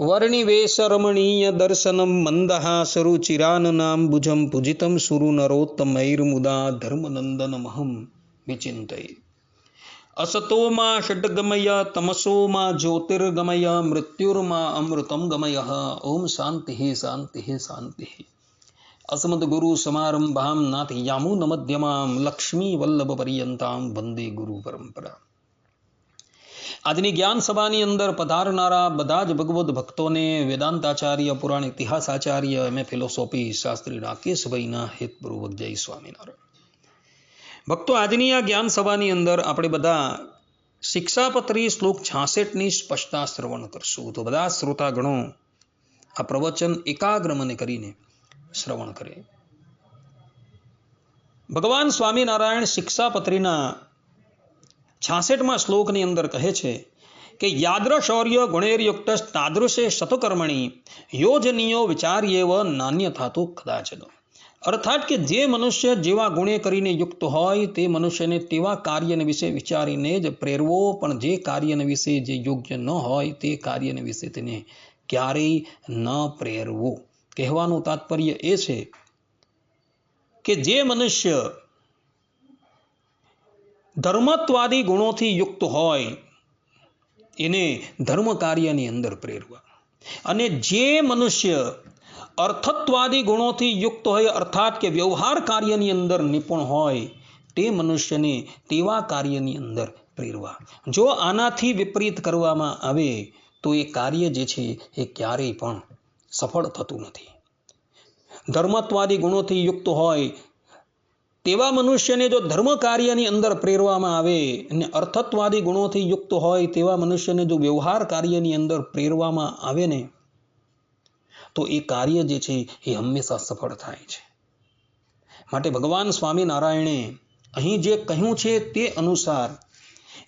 વર્ણિવેશરમણીય દર્શનમ મંદહાસરુચિરાનનાંબુજમ પૂજિતમ સુરુનરોત્તમૈર્મુદા ધર્મનંદનમહં વિચિંતયે અસતોમાં ષડ્ગમય તમસોમાં જ્યોતિર્ગમય મૃત્યુર્મા અમૃતમ ગમય ઓમ શાંતિ શાંતિ શાંતિ અસ્મદ્ગુરુ સમારંભામ નાથ યામુન મધ્યમામ લક્ષ્મી વલ્લભ પર્યંતામ વંદે ગુરુ પરંપરા આજની જ્ઞાન સભાની અંદર પધારનારા બધા જ ભગવદ્ ભક્તોને વેદાંતાચાર્ય, પુરાણ ઇતિહાસ આચાર્ય એમ ફિલોસોફી, શાસ્ત્રી રાકેશભાઈના હિતપૂર્વક જય સ્વામિનારાયણ. ભક્તો, આજની આ જ્ઞાન સભાની અંદર આપણે બધા શિક્ષાપત્રી શ્લોક છાસઠની સ્પષ્ટતા શ્રવણ કરશું. તો બધા શ્રોતાગણો, આ પ્રવચન એકાગ્ર મને કરીને શ્રવણ કરે. ભગવાન સ્વામિનારાયણ શિક્ષાપત્રીના છાસઠમાં શ્લોકની અંદર કહે છે કે યાદ્ર શૌર્ય ગુણેરયુક્ત તાદૃશે શતકર્મણી યોજનીયો વિચાર્યેવ નાન્ય થાતું કદાચ અર્થાત કે, જે મનુષ્ય જેવા ગુણે કરીને યુક્ત હોય, તે મનુષ્યને તેવા કાર્યને વિશે વિચારીને જ પ્રેરવો, પણ જે કાર્યને વિશે જે યોગ્ય ન હોય, તે કાર્યને વિશે તેને ક્યારેય ન પ્રેરવું. કહેવાનું તાત્પર્ય એ છે કે, જે મનુષ્ય ધર્મત્વાદી ગુણોથી યુક્ત હોય, એને ધર્મ કાર્યની અંદર પ્રેરવા. અને જે મનુષ્ય અર્થત્વાદી ગુણોથી યુક્ત હોય, અર્થાત કે વ્યવહાર કાર્યની અંદર નિપુણ હોય, તે મનુષ્યને તેવા કાર્યની અંદર પ્રેરવા. જો આનાથી વિપરીત કરવામાં આવે, તો એ કાર્ય જે છે, એ ક્યારેય પણ સફળ થતું નથી. ધર્મત્વાદી ગુણોથી યુક્ત હોય તેવા મનુષ્યને જો ધર્મ કાર્યની અંદર પ્રેરવામાં આવે અને અર્થત્વાદી ગુણોથી યુક્ત હોય તેવા મનુષ્યને જો વ્યવહાર કાર્યની અંદર પ્રેરવામાં આવે ને, તો એ કાર્ય જે છે એ હંમેશા સફળ થાય છે. માટે ભગવાન સ્વામિનારાયણે અહીં જે કહ્યું છે તે અનુસાર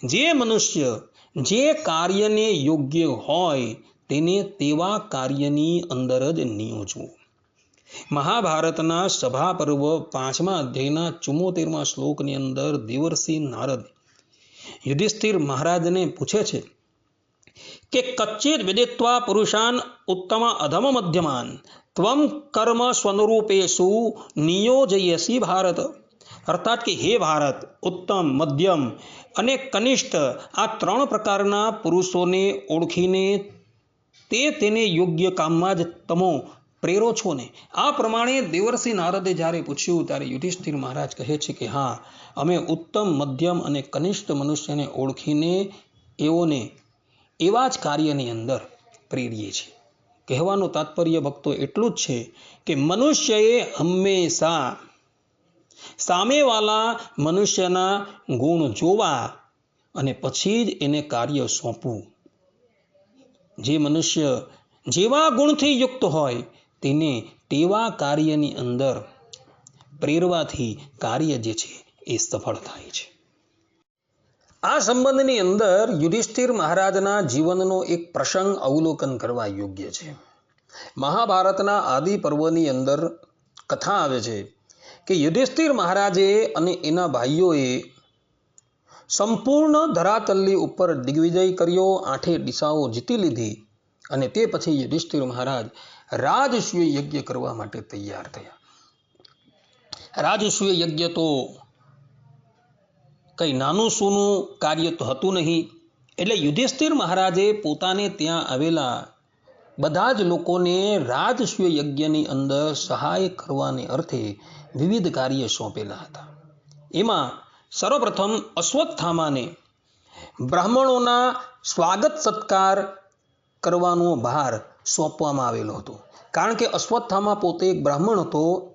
જે મનુષ્ય જે કાર્યને યોગ્ય હોય તેને તેવા કાર્યની અંદર જ નિયોજવું. મહાભારતના સભા પર્વ પાંચમા અધ્યાયના ચુમ્મોતેરમા શ્લોકની અંદર દેવરસિંહ નારદ યુધિષ્ઠિર મહારાજને પૂછે છે કે કચ્ચિત વિદિત્વા પુરુષાન ઉત્તમ અધમ મધ્યમાન, ત્વમ કર્મ સ્વનુરૂપેશુ નિયોજયસી ભારત. અર્થાત કે હે ભારત, ઉત્તમ, મધ્યમ અને કનિષ્ઠ આ ત્રણ પ્રકારના પુરુષોને ઓળખીને તે તેને યોગ્ય કામમાં જ તમો પ્રેરો છો ને? આ પ્રમાણે દેવરસિંહ નારદે જ્યારે પૂછ્યું, ત્યારે યુધિષ્ઠિર મહારાજ કહે છે કે, હા, અમે ઉત્તમ, મધ્યમ અને કનિષ્ઠ મનુષ્યને ઓળખીને એઓને એવા જ કાર્યની અંદર પ્રેરીએ છીએ. કહેવાનું તાત્પર્ય ભક્તો એટલું જ છે કે મનુષ્યએ હંમેશા સામેવાલા મનુષ્યના ગુણ જોવા અને પછી જ એને કાર્ય સોંપવું. જે મનુષ્ય જેવા ગુણથી યુક્ત હોય તેને તેવા કાર્યની અંદર પ્રેરવાથી કાર્ય જે છે એ સફળ થાય છે. આ સંબંધની અંદર યુધિષ્ઠિર મહારાજના જીવનનો એક પ્રસંગ અવલોકન કરવા યોગ્ય છે. મહાભારતના આદિ પર્વની અંદર કથા આવે છે કે યુધિષ્ઠિર મહારાજે અને એના ભાઈઓએ સંપૂર્ણ ધરાતલ્લી ઉપર દિગ્વિજય કર્યો, આઠે દિશાઓ જીતી લીધી અને તે પછી યુધિષ્ઠિર મહારાજ રાજસૂય યજ્ઞ કરવા માટે તૈયાર થયા. રાજસૂય યજ્ઞ તો કંઈ નાનું સૂનું કાર્ય તો હતું નહીં. એટલે યુધિષ્ઠિર મહારાજે પોતાને ત્યાં આવેલા બધા જ લોકોને રાજસૂય યજ્ઞની અંદર સહાય કરવાને અર્થે વિવિધ કાર્ય સોંપેલા હતા. એમાં સર્વપ્રથમ અશ્વત્થામાને બ્રાહ્મણોના સ્વાગત સત્કાર કરવાનો ભાર સોંપવામાં આવેલો હતો. કારણ કે અશ્વત્થામા પોતે એક બ્રાહ્મણ હતો,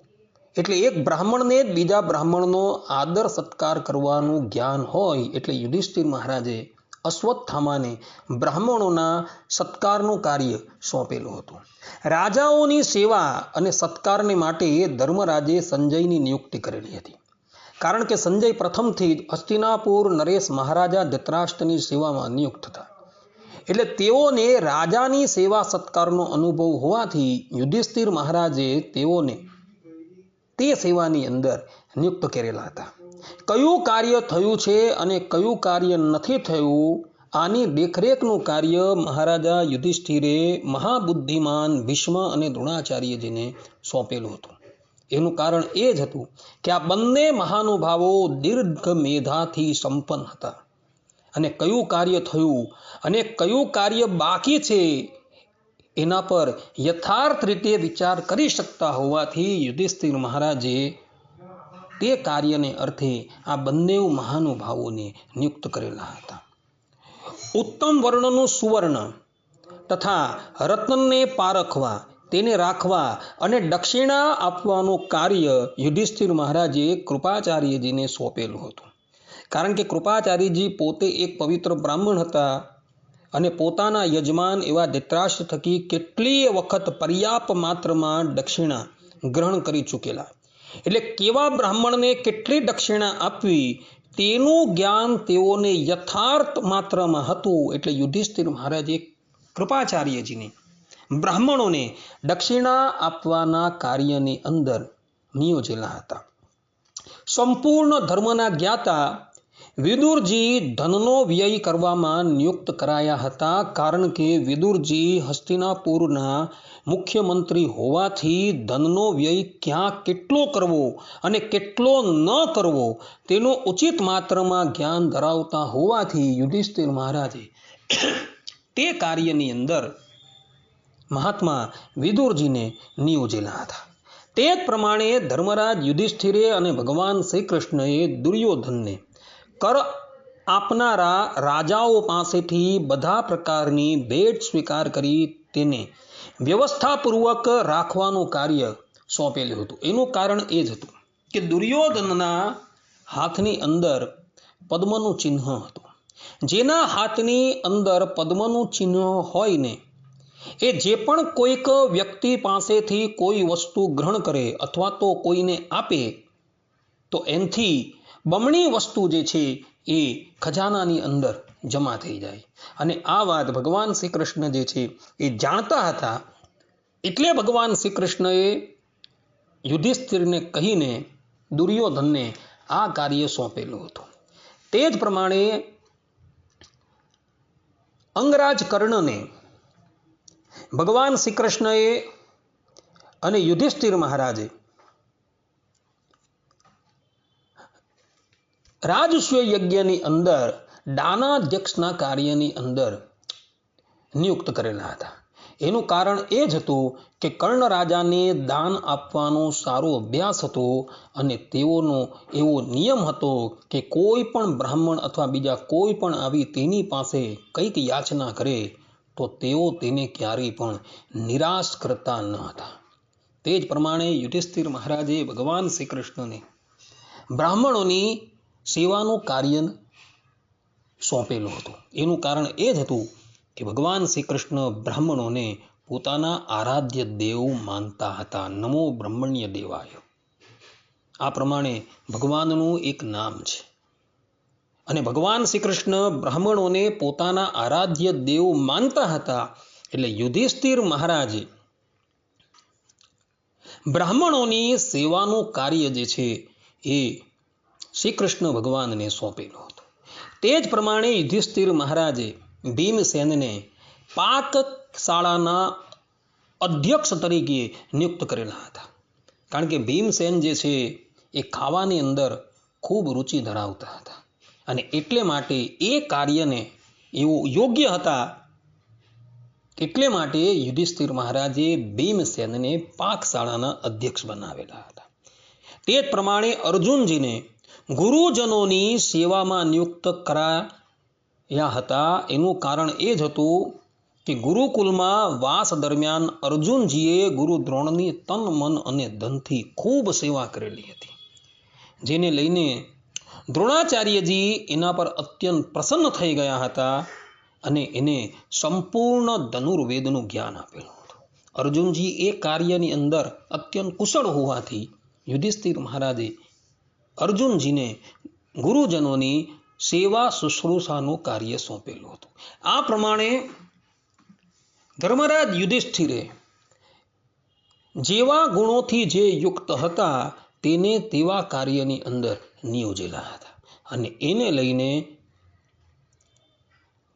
એટલે એક બ્રાહ્મણને જ બીજા બ્રાહ્મણનો આદર સત્કાર કરવાનું જ્ઞાન હોય એટલે યુધિષ્ઠિર મહારાજે અશ્વત્થામાને બ્રાહ્મણોના સત્કારનું કાર્ય સોંપેલું હતું. રાજાઓની સેવા અને સત્કારને માટે ધર્મરાજે સંજયની નિયુક્તિ કરેલી હતી. કારણ કે સંજય પ્રથમથી જ હસ્તિનાપુર નરેશ મહારાજા ધૃતરાષ્ટ્રની સેવામાં નિયુક્ત હતા એટલે તેઓને રાજાની સેવા સત્કારનો અનુભવ હોવાથી યુધિષ્ઠિર મહારાજે તેઓને તે સેવાની અંદર નિયુક્ત કરેલા હતા. કયું કાર્ય થયું છે અને કયું કાર્ય નથી થયું, આની દેખરેખનું કાર્ય મહારાજા યુધિષ્ઠિરે મહાબુદ્ધિમાન ભીષ્મ અને દ્રોણાચાર્યજીને સોંપેલું હતું. એનું કારણ એ જ હતું કે આ બંને મહાનુભાવો દીર્ઘ મેધાથી સંપન્ન હતા. અને કયું કાર્ય થયું અને કયું કાર્ય બાકી છે, એના પર યથાર્થ રીતે વિચાર કરી શકતા હોવાથી યુધિષ્ઠિર મહારાજે તે કાર્યને અર્થે આ બંને મહાનુભાવોને નિયુક્ત કરેલા હતા. ઉત્તમ વર્ણનું સુવર્ણ તથા રત્નને પારખવા, તેને રાખવા અને દક્ષિણા આપવાનું કાર્ય યુધિષ્ઠિર મહારાજે કૃપાચાર્યજીને સોંપેલું હતું. કારણ કે કૃપાચાર્યજી પોતે એક પવિત્ર બ્રાહ્મણ હતા અને પોતાના યજમાન એવા ધૃતરાષ્ટ્ર થકી કેટલીય વખત પર્યાપ્ત માત્રમાં દક્ષિણા ગ્રહણ કરી ચૂકેલા. એટલે કેવા બ્રાહ્મણને કેટલી દક્ષિણા આપવી તેનું જ્ઞાન તેઓને યથાર્થ માત્રામાં હતું. એટલે યુધિષ્ઠિર મહારાજે કૃપાચાર્યજીને, બ્રાહ્મણોને દક્ષિણા આપવાના કાર્યની અંદર નિયોજેલા હતા. સંપૂર્ણ ધર્મના જ્ઞાતા વિદુરજી ધનનો વ્યય કરવામાં નિયુક્ત કરાયા હતા કારણ કે વિદુરજી હસ્તિનાપુરના મુખ્યમંત્રી હોવાથી ધનનો વ્યય ક્યાં કેટલો કરવો અને કેટલો ન કરવો તેનો ઉચિત માત્રામાં જ્ઞાન ધરાવતા હોવાથી યુધિષ્ઠિર મહારાજે તે કાર્યની અંદર મહાત્મા વિદુરજીને નિયોજેલા હતા. તે જ પ્રમાણે ધર્મરાજ યુધિષ્ઠિરે અને ભગવાન શ્રી કૃષ્ણએ દુર્યોધનને કર આપનારા રાજાઓ પાસેથી બધા પ્રકારની ભેટ સ્વીકાર કરી તેને વ્યવસ્થાપૂર્વક રાખવાનું કાર્ય સોંપેલું હતું. એનું કારણ એ જ હતું કે દુર્યોધનના હાથની અંદર પદ્મનું ચિહ્ન હતું. જેના હાથની અંદર પદ્મનું ચિહ્ન હોય ને, એ જે પણ કોઈક વ્યક્તિ પાસેથી કોઈ વસ્તુ ગ્રહણ કરે અથવા તો કોઈને આપે, તો એનથી બમણી વસ્તુ જે છે એ ખજાનાની અંદર જમા થઈ જાય. અને આ વાત ભગવાન શ્રી કૃષ્ણ જે છે એ જાણતા હતા. એટલે ભગવાન શ્રી કૃષ્ણએ યુધિષ્ઠિરને કહીને દુર્યોધનને આ કાર્ય સોંપેલું હતું. તે જ પ્રમાણે અંગરાજ કર્ણને ભગવાન શ્રી કૃષ્ણએ અને યુધિષ્ઠિર મહારાજે રાજસ્વ યજ્ઞની અંદર, દાનાધ્યક્ષના કાર્યની અંદર નિયુક્ત કરેલા હતા. એનું કારણ એ જ હતું કે કર્ણ રાજાને દાન આપવાનો સારો અભ્યાસ હતો અને તેઓનો એવો નિયમ હતો કે કોઈ પણ બ્રાહ્મણ અથવા બીજા કોઈ પણ આવી તેની પાસે કંઈક યાચના કરે, તો તેઓ તેને ક્યારેય પણ નિરાશ કરતા ન હતા. તે જ પ્રમાણે યુધિષ્ઠિર મહારાજે ભગવાન શ્રી કૃષ્ણને બ્રાહ્મણોની સેવાનું કાર્ય સોંપેલું હતું. એનું કારણ એ જ હતું કે ભગવાન શ્રી કૃષ્ણ બ્રાહ્મણોને પોતાના આરાધ્ય દેવ માનતા હતા. નમો બ્રહ્મણ્ય દેવાય. આ પ્રમાણે ભગવાનનું એક નામ છે. અને ભગવાન શ્રી કૃષ્ણ બ્રાહ્મણોને પોતાના આરાધ્ય દેવ માનતા હતા એટલે યુધિષ્ઠિર મહારાજે બ્રાહ્મણોની સેવાનું કાર્ય જે છે એ શ્રી કૃષ્ણ ભગવાનને સોંપેલું હતું. તે જ પ્રમાણે યુધિષ્ઠિર મહારાજે ભીમસેનને પાકશાળાના અધ્યક્ષ તરીકે નિયુક્ત કરેલા હતા. કારણ કે ભીમસેન જે છે એ ખાવાની અંદર ખૂબ રુચિ ધરાવતા હતા અને એટલે માટે એ કાર્યને એવું યોગ્ય હતા એટલે માટે યુધિષ્ઠિર મહારાજે ભીમસેનને પાકશાળાના અધ્યક્ષ બનાવેલા હતા. તે જ પ્રમાણે અર્જુનજીને ગુરુજનોની સેવામાં નિયુક્ત કરાયા હતા. એનું કારણ એ જ હતું કે ગુરુકુલમાં વાસ દરમિયાન અર્જુનજીએ ગુરુ દ્રોણની તન, મન અને ધનથી ખૂબ સેવા કરેલી હતી. જેને લઈને દ્રોણાચાર્યજી એના પર અત્યંત પ્રસન્ન થઈ ગયા હતા અને એને સંપૂર્ણ ધનુર્વેદનું જ્ઞાન આપેલું હતું. અર્જુનજી એ કાર્યની અંદર અત્યંત કુશળ હોવાથી યુધિષ્ઠિર મહારાજે અર્જુનજીને ગુરુજનોની સેવા શુશ્રૂષાનું કાર્ય સોંપેલું હતું. આ પ્રમાણે ધર્મરાજ યુધિષ્ઠિરે જેવા ગુણોથી જે યુક્ત હતા તેને તેવા કાર્યની અંદર નિયોજેલા હતા. અને એને લઈને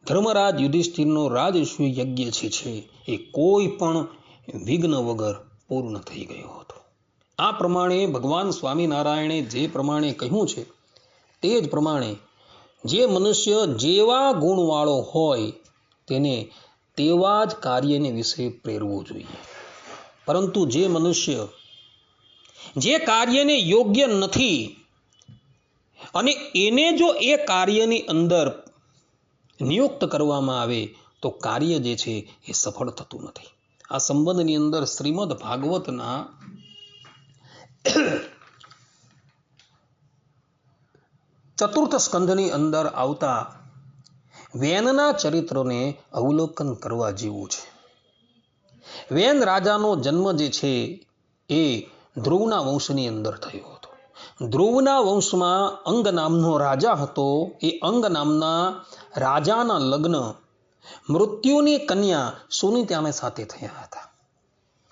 ધર્મરાજ યુધિષ્ઠિરનો રાજસ્વી યજ્ઞ છે એ કોઈ પણ વિઘ્ન વગર પૂર્ણ થઈ ગયો હતો. આ પ્રમાણે ભગવાન સ્વામિનારાયણે જે પ્રમાણે કહ્યું છે, તે જ પ્રમાણે જે મનુષ્ય જેવા ગુણવાળો હોય, તેને તેવા જ કાર્યને વિશે પ્રેરવું જોઈએ. પરંતુ જે મનુષ્ય જે કાર્યને યોગ્ય નથી અને એને જો એ કાર્યની અંદર નિયુક્ત કરવામાં આવે, તો કાર્ય જે છે એ સફળ થતું નથી. આ સંબંધની અંદર શ્રીમદ ભાગવતના ચતુર્થ સ્કંધની અંદર આવતા વેનના ચરિત્રને અવલોકન કરવા જેવું છે. વેન રાજાનો જન્મ જે છે એ ધ્રુવના વંશની અંદર થયો હતો. ધ્રુવના વંશમાં અંગ નામનો રાજા હતો. એ અંગ નામના રાજાના લગ્ન મૃત્યુની કન્યા સુનિત્યાને સાથે થયા હતા.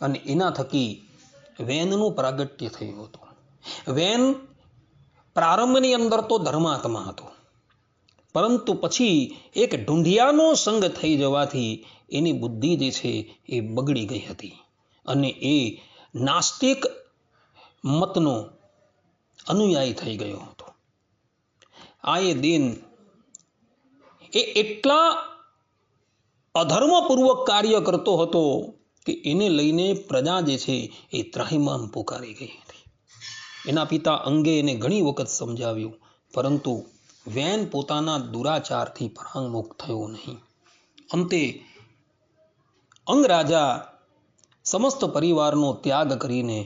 અને એના થકી વેનનું પ્રાગટ્ય થયું હતું. વેન પ્રારંભની અંદર તો ધર્માત્મા હતો. પરંતુ પછી એક ઢૂંઢિયાનો સંગ થઈ જવાથી એની બુદ્ધિ જે છે એ બગડી ગઈ હતી અને એ નાસ્તિક મતનો અનુયાયી થઈ ગયો હતો. આ એ દિન એ એટલા અધર્મપૂર્વક કાર્ય કરતો હતો કે એને લઈને પ્રજા જે છે એ ત્રાહિમામ પુકારી ગઈ હતી. એના પિતા અંગે એને ઘણી વખત સમજાવ્યું, પરંતુ વેન પોતાના દુરાચારથી પરાંગમુખ થયો નહીં. અંતે અંગરાજા સમસ્ત પરિવારનો ત્યાગ કરીને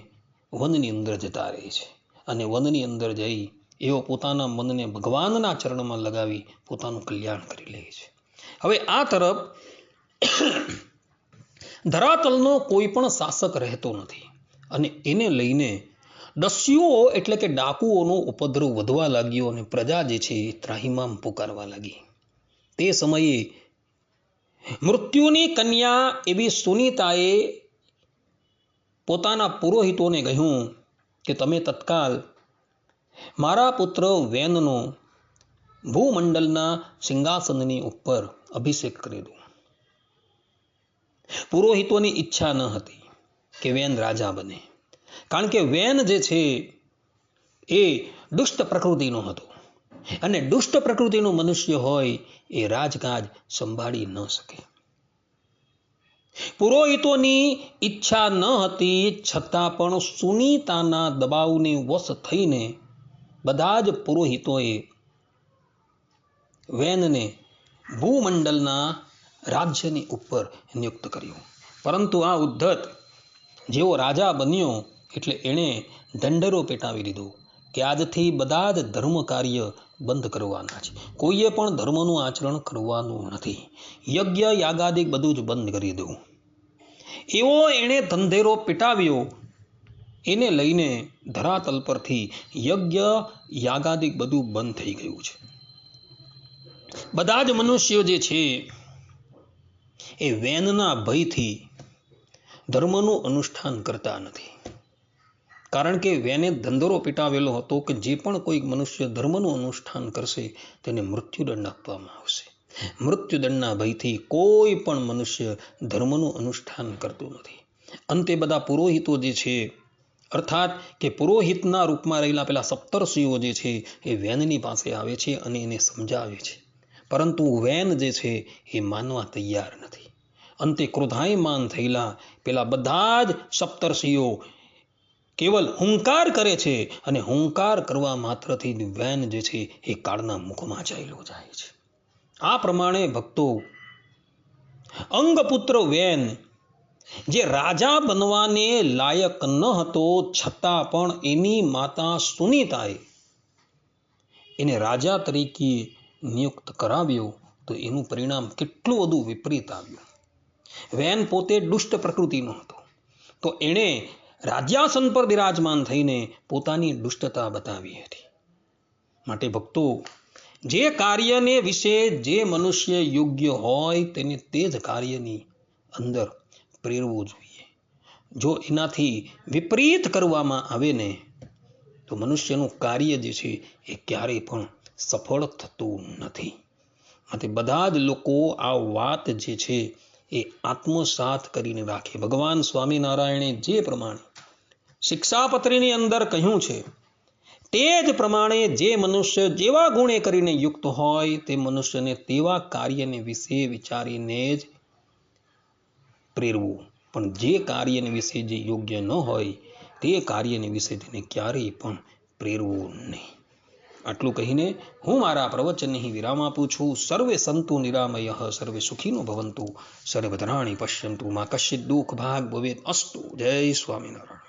વનની અંદર જતા રહે છે અને વનની અંદર જઈ એઓ પોતાના મનને ભગવાનના ચરણમાં લગાવી પોતાનું કલ્યાણ કરી લે છે. હવે આ તરફ ધરાતલનો કોઈ પણ શાસક રહેતો નથી અને એને લઈને દસ્યુઓ એટલે કે ડાકુઓનો ઉપદ્રવ વધવા લાગ્યો અને પ્રજા જે છે એ ત્રાહિમામ પુકારવા લાગી. તે સમયે મૃત્યુની કન્યા એવી સુનિતાએ પોતાના પુરોહિતોને કહ્યું કે તમે તત્કાલ મારા પુત્ર વેનનો ભૂમંડલના સિંહાસનની ઉપર અભિષેક કરી દો. પુરોહિતોની ઈચ્છા ન હતી કે વેન રાજા બને. કારણ કે વેન જે છે એ દુષ્ટ પ્રકૃતિનો હતો. અને દુષ્ટ પ્રકૃતિનો મનુષ્ય હોય એ રાજકાજ સંભાળી ન શકે. પુરોહિતોની ઈચ્છા ન હતી છતાં પણ સુનીતાના દબાવની વશ થઈને બધા જ પુરોહિતોએ વેનને ભૂમંડલના રાજ્યની ઉપર નિયુક્ત કર્યું. પરંતુ આ ઉદ્ધત જેવો રાજા બન્યો એટલે એણે દંડરો પેટાવી દીધો કે આજથી બધા જ ધર્મ કાર્ય બંધ કરવાના છે. કોઈએ પણ ધર્મનું આચરણ કરવાનું નથી. યજ્ઞ યાગાદિક બધું જ બંધ કરી દેવું એવો એણે ધંધેરો પેટાવ્યો. એને લઈને ધરાતલ પરથી યજ્ઞ યાગાદિક બધું બંધ થઈ ગયું છે. બધા જ મનુષ્યો જે છે એ વેનના ભયથી ધર્મનું અનુષ્ઠાન કરતા નથી. કારણ કે વેને ધંધરો પીટાવેલો હતો કે જે પણ કોઈ મનુષ્ય ધર્મનું અનુષ્ઠાન કરશે તેને મૃત્યુદંડ આપવામાં આવશે. મૃત્યુદંડના ભયથી કોઈ પણ મનુષ્ય ધર્મનું અનુષ્ઠાન કરતું નથી. અંતે બધા પુરોહિતો જે છે, અર્થાત કે પુરોહિતના રૂપમાં રહેલા પેલા સપ્તર્ષિઓ જે છે, એ વેનની પાસે આવે છે અને એને સમજાવે છે. પરંતુ વેન જે છે એ માનવા તૈયાર નથી. અંતે ક્રોધાયમાન થયેલા પેલા બધા જ સપ્તર્ષિઓ કેવલ હુંકાર કરે છે અને હુંકાર કરવા માત્રથી વેન જે છે એ કાળના મુખમાં ચાલ્યો જાય છે. આ પ્રમાણે ભક્તો અંગપુત્ર વેન જે રાજા બનવાને લાયક ન હતો છતાં પણ એની માતા સુનીતાએ એને રાજા તરીકે નિયુક્ત કરાવ્યો તો એનું પરિણામ કેટલું બધું વિપરીત આવ્યું. વેન પોતે દુષ્ટ પ્રકૃતિનો હતો. તો એણે રાજ્યાસન પર બિરાજમાન થઈને પોતાની દુષ્ટતા બતાવી હતી. માટે ભક્તો, જે કાર્યને વિશે જે મનુષ્ય યોગ્ય હોય તેને તે જ કાર્યની અંદર પ્રેરવું જોઈએ. જો એનાથી વિપરીત કરવામાં આવે ને, તો મનુષ્યનું કાર્ય જે છે એ ક્યારેય પણ સફળ થતું નથી. માટે બધા જ લોકો આ વાત જે છે એ આત્મસાત કરીને રાખે. ભગવાન સ્વામિનારાયણે જે પ્રમાણે શિક્ષાપત્રીની અંદર કહ્યું છે, તે જ પ્રમાણે જે મનુષ્ય જેવા ગુણે કરીને યુક્ત હોય, તે મનુષ્યને તેવા કાર્યને વિશે વિચારીને જ પ્રેરવું. પણ જે કાર્યને વિશે જે યોગ્ય ન હોય, તે કાર્યને વિશે તેને ક્યારેય પણ પ્રેરવું નહીં. આટલું કહીને હું મારા પ્રવચનને અહીં વિરામ આપું છું. સર્વે સંતુ નિરામય, સર્વે સુખીનો ભવંતુ. સર્વધરાણી પશ્યંતુ. માં કશ્ચિત દુઃખ ભાગ ભવેત અસ્તુ. જય સ્વામિનારાયણ.